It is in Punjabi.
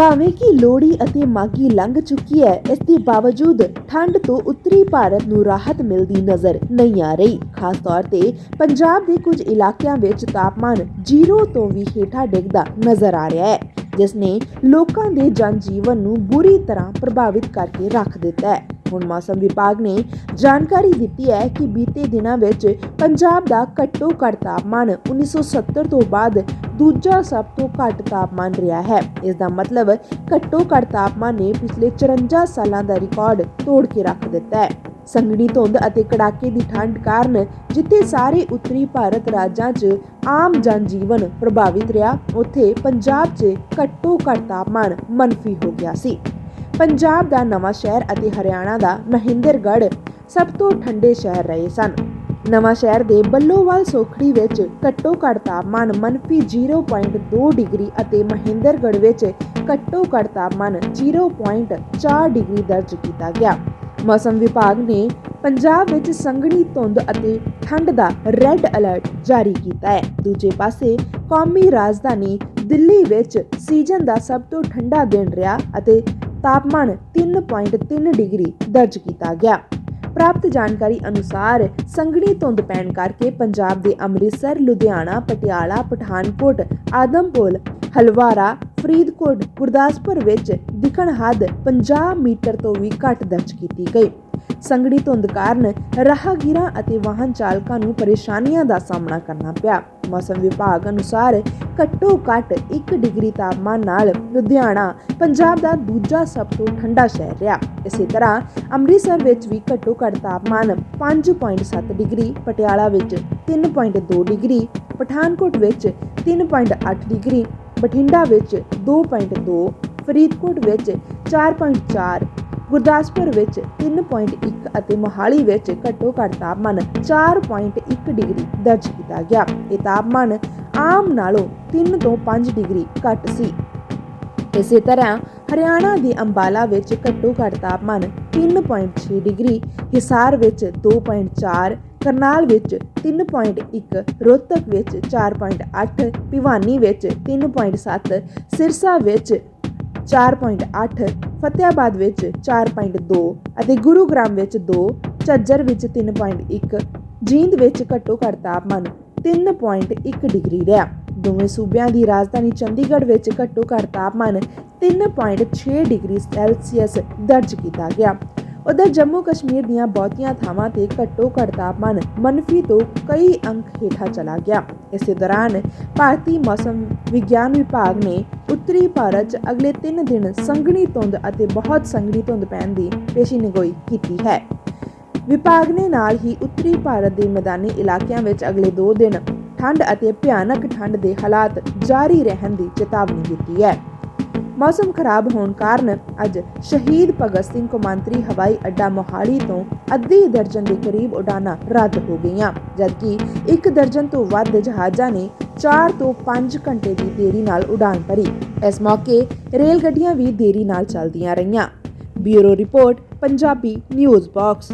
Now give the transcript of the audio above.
ਭਾਵੇਂ ਕਿ ਲੋਹੜੀ ਅਤੇ ਮਾਗੀ ਲੰਘ ਚੁੱਕੀ ਹੈ, ਇਸ ਦੇ ਬਾਵਜੂਦ ਠੰਡ ਤੋਂ ਉੱਤਰੀ ਭਾਰਤ ਨੂੰ ਰਾਹਤ ਮਿਲਦੀ ਨਜ਼ਰ ਨਹੀਂ ਆ ਰਹੀ। ਖਾਸ ਤੌਰ ਤੇ ਪੰਜਾਬ ਦੇ ਕੁਝ ਇਲਾਕਿਆਂ ਵਿੱਚ ਤਾਪਮਾਨ ਜ਼ੀਰੋ ਤੋਂ ਵੀ ਹੇਠਾਂ ਡਿੱਗਦਾ ਨਜ਼ਰ ਆ ਰਿਹਾ ਹੈ, ਜਿਸ ਨੇ ਲੋਕਾਂ ਦੇ ਜਨ ਜੀਵਨ ਨੂੰ ਬੁਰੀ ਤਰ੍ਹਾਂ ਪ੍ਰਭਾਵਿਤ ਕਰਕੇ ਰੱਖ ਦਿੱਤਾ ਹੈ। ਹੁਣ ਮੌਸਮ ਵਿਭਾਗ ਨੇ ਜਾਣਕਾਰੀ ਦਿੱਤੀ ਹੈ ਕਿ ਬੀਤੇ ਦਿਨਾਂ ਵਿੱਚ ਪੰਜਾਬ ਦਾ ਘੱਟੋ ਘੱਟ ਤਾਪਮਾਨ 1970 ਤੋਂ ਬਾਅਦ ਦੂਜਾ ਸਭ ਤੋਂ ਘੱਟ ਤਾਪਮਾਨ ਰਿਹਾ ਹੈ। ਇਸ ਦਾ ਮਤਲਬ ਘੱਟੋ ਘੱਟ ਤਾਪਮਾਨ ਨੇ ਪਿਛਲੇ 54 ਸਾਲਾਂ ਦਾ ਰਿਕਾਰਡ ਤੋੜ ਕੇ ਰੱਖ ਦਿੱਤਾ ਹੈ। ਸੰਘਣੀ ਧੁੰਦ ਅਤੇ ਕੜਾਕੇ ਦੀ ਠੰਡ ਕਾਰਨ ਜਿੱਥੇ ਸਾਰੇ ਉੱਤਰੀ ਭਾਰਤ ਰਾਜਾਂ 'ਚ ਆਮ ਜਨ ਜੀਵਨ ਪ੍ਰਭਾਵਿਤ ਰਿਹਾ, ਉੱਥੇ ਪੰਜਾਬ 'ਚ ਘੱਟੋ ਘੱਟ ਤਾਪਮਾਨ ਮੰਨਫੀ ਹੋ ਗਿਆ ਸੀ। ਪੰਜਾਬ ਦਾ ਨਵਾਂ ਸ਼ਹਿਰ ਅਤੇ ਹਰਿਆਣਾ ਦਾ ਮਹਿੰਦਰਗੜ੍ਹ ਸਭ ਤੋਂ ਠੰਡੇ ਸ਼ਹਿਰ ਰਹੇ ਸਨ। ਨਵਾਂ ਸ਼ਹਿਰ ਦੇ ਬੱਲੋਵਾਲ ਸੋਖੜੀ ਵਿੱਚ ਘੱਟੋ ਘੱਟ ਤਾਪਮਾਨ ਮੰਨਫੀ 0.2 ਡਿਗਰੀ ਅਤੇ ਮਹਿੰਦਰਗੜ੍ਹ ਵਿੱਚ ਘੱਟੋ ਘੱਟ ਤਾਪਮਾਨ 0.4 ਡਿਗਰੀ ਦਰਜ ਕੀਤਾ ਗਿਆ। ਮੌਸਮ ਵਿਭਾਗ ਨੇ ਪੰਜਾਬ ਵਿੱਚ ਸੰਘਣੀ ਧੁੰਦ ਅਤੇ ਠੰਡ ਦਾ ਰੈੱਡ ਅਲਰਟ ਜਾਰੀ ਕੀਤਾ ਹੈ। ਦੂਜੇ ਪਾਸੇ ਕੌਮੀ ਰਾਜਧਾਨੀ ਦਿੱਲੀ ਵਿੱਚ ਸੀਜ਼ਨ ਦਾ ਸਭ ਤੋਂ ਠੰਡਾ ਦਿਨ ਰਿਹਾ ਅਤੇ ਤਾਪਮਾਨ 3.3 ਡਿਗਰੀ ਦਰਜ ਕੀਤਾ ਗਿਆ। ਪ੍ਰਾਪਤ ਜਾਣਕਾਰੀ ਅਨੁਸਾਰ ਸੰਘਣੀ ਧੁੰਦ ਪੈਣ ਕਰਕੇ ਪੰਜਾਬ ਦੇ ਅੰਮ੍ਰਿਤਸਰ, ਲੁਧਿਆਣਾ, ਪਟਿਆਲਾ, ਪਠਾਨਕੋਟ, ਆਦਮਪੁਰ, ਹਲਵਾਰਾ, ਫਰੀਦਕੋਟ, ਗੁਰਦਾਸਪੁਰ ਵਿੱਚ ਦਿਖਣ ਹੱਦ 50 ਮੀਟਰ ਤੋਂ ਵੀ ਘੱਟ ਦਰਜ ਕੀਤੀ ਗਈ। ਸੰਘਣੀ ਧੁੰਦ ਕਾਰਨ ਰਾਹਗੀਰਾਂ ਅਤੇ ਵਾਹਨ ਚਾਲਕਾਂ ਨੂੰ ਪਰੇਸ਼ਾਨੀਆਂ ਦਾ ਸਾਹਮਣਾ ਕਰਨਾ ਪਿਆ। ਮੌਸਮ ਵਿਭਾਗ ਅਨੁਸਾਰ ਘੱਟੋ ਘੱਟ 1 ਡਿਗਰੀ ਤਾਪਮਾਨ ਨਾਲ ਲੁਧਿਆਣਾ, ਪੰਜਾਬ ਦਾ ਦੂਜਾ ਸਭ ਤੋਂ ਠੰਡਾ ਸ਼ਹਿਰ ਰਿਹਾ। ਇਸੇ ਤਰ੍ਹਾਂ ਅੰਮ੍ਰਿਤਸਰ ਵਿੱਚ ਵੀ ਘੱਟੋ ਘੱਟ ਤਾਪਮਾਨ 5.7 ਡਿਗਰੀ, ਪਟਿਆਲਾ ਵਿੱਚ 3.2 ਡਿਗਰੀ, ਪਠਾਨਕੋਟ ਵਿੱਚ 3.8 ਡਿਗਰੀ, ਬਠਿੰਡਾ ਵਿੱਚ 2.2 ਫਰੀਦਕੋਟ ਵਿੱਚ 4.4 ਗੁਰਦਾਸਪੁਰ ਵਿੱਚ 3.1 ਅਤੇ ਮੋਹਾਲੀ ਵਿੱਚ ਘੱਟੋ ਘੱਟ ਤਾਪਮਾਨ 4.1 ਡਿਗਰੀ ਦਰਜ ਕੀਤਾ ਗਿਆ। ਇਹ ਤਾਪਮਾਨ ਆਮ ਨਾਲੋਂ 3 ਤੋਂ 5 ਡਿਗਰੀ ਘੱਟ ਸੀ। ਇਸੇ ਤਰ੍ਹਾਂ ਹਰਿਆਣਾ ਦੇ ਅੰਬਾਲਾ ਵਿੱਚ ਘੱਟੋ ਘੱਟ ਤਾਪਮਾਨ 3.6 ਡਿਗਰੀ, ਹਿਸਾਰ ਵਿੱਚ 2.4 ਕਰਨਾਲ ਵਿੱਚ 3.1 ਰੋਹਤਕ ਵਿੱਚ 4.8 ਭਿਵਾਨੀ ਵਿੱਚ 3.7 ਸਿਰਸਾ ਵਿੱਚ 4.8 ਫਤਿਆਬਾਦ ਵਿੱਚ 4.2 ਅਤੇ ਗੁਰੂਗ੍ਰਾਮ ਵਿੱਚ 2 ਝੱਜਰ ਵਿੱਚ 3.1 ਜੀਂਦ ਵਿੱਚ ਘੱਟੋ ਘੱਟ ਤਾਪਮਾਨ 3.1 ਡਿਗਰੀ ਰਿਹਾ। ਦੋਵੇਂ ਸੂਬਿਆਂ ਦੀ ਰਾਜਧਾਨੀ ਚੰਡੀਗੜ੍ਹ ਵਿੱਚ ਘੱਟੋ ਘੱਟ ਤਾਪਮਾਨ 3.6 ਡਿਗਰੀ ਸੈਲਸੀਅਸ ਦਰਜ ਕੀਤਾ ਗਿਆ। ਉਧਰ ਜੰਮੂ ਕਸ਼ਮੀਰ ਦੀਆਂ ਬਹੁਤੀਆਂ ਥਾਵਾਂ ਤੇ ਘੱਟੋ ਘੱਟ ਤਾਪਮਾਨ ਮੰਨਫੀ ਤੋਂ ਕਈ ਅੰਕ ਹੇਠਾਂ ਚਲਾ ਗਿਆ। ਇਸੇ ਦੌਰਾਨ ਭਾਰਤੀ ਮੌਸਮ ਵਿਗਿਆਨ ਵਿਭਾਗ ਨੇ ਉੱਤਰੀ ਭਾਰਤ 'ਚ ਅਗਲੇ 3 ਦਿਨ ਸੰਘਣੀ ਧੁੰਦ ਅਤੇ ਬਹੁਤ ਸੰਘਣੀ ਧੁੰਦ ਪੈਣ ਦੀ ਪੇਸ਼ੀਨਗੋਈ ਕੀਤੀ ਹੈ। ਵਿਭਾਗ ਨੇ ਨਾਲ ਹੀ ਉੱਤਰੀ ਭਾਰਤ ਦੇ ਮੈਦਾਨੀ ਇਲਾਕਿਆਂ ਵਿੱਚ ਅਗਲੇ 2 ਦਿਨ ਠੰਡ ਅਤੇ ਭਿਆਨਕ ਠੰਡ ਦੇ ਹਾਲਾਤ ਜਾਰੀ ਰਹਿਣ ਦੀ ਚੇਤਾਵਨੀ ਦਿੱਤੀ ਹੈ। ਮੌਸਮ ਖਰਾਬ ਹੋਣ ਕਾਰਨ ਅੱਜ ਸ਼ਹੀਦ ਭਗਤ ਸਿੰਘ ਕੌਮਾਂਤਰੀ ਹਵਾਈ ਅੱਡਾ ਮੋਹਾਲੀ ਤੋਂ ਅੱਧੀ ਦਰਜਨ ਦੇ ਕਰੀਬ ਉਡਾਨਾਂ ਰੱਦ ਹੋ ਗਈਆਂ, ਜਦਕਿ ਇੱਕ ਦਰਜਨ ਤੋਂ ਵੱਧ ਜਹਾਜ਼ਾਂ ਨੇ 4 ਤੋਂ 5 ਘੰਟੇ ਦੀ ਦੇਰੀ ਨਾਲ ਉਡਾਨ ਭਰੀ। ਇਸ ਮੌਕੇ ਰੇਲ ਗੱਡੀਆਂ ਵੀ ਦੇਰੀ ਨਾਲ ਚੱਲਦੀਆਂ ਰਹੀਆਂ। Bureau report, Punjabi news box.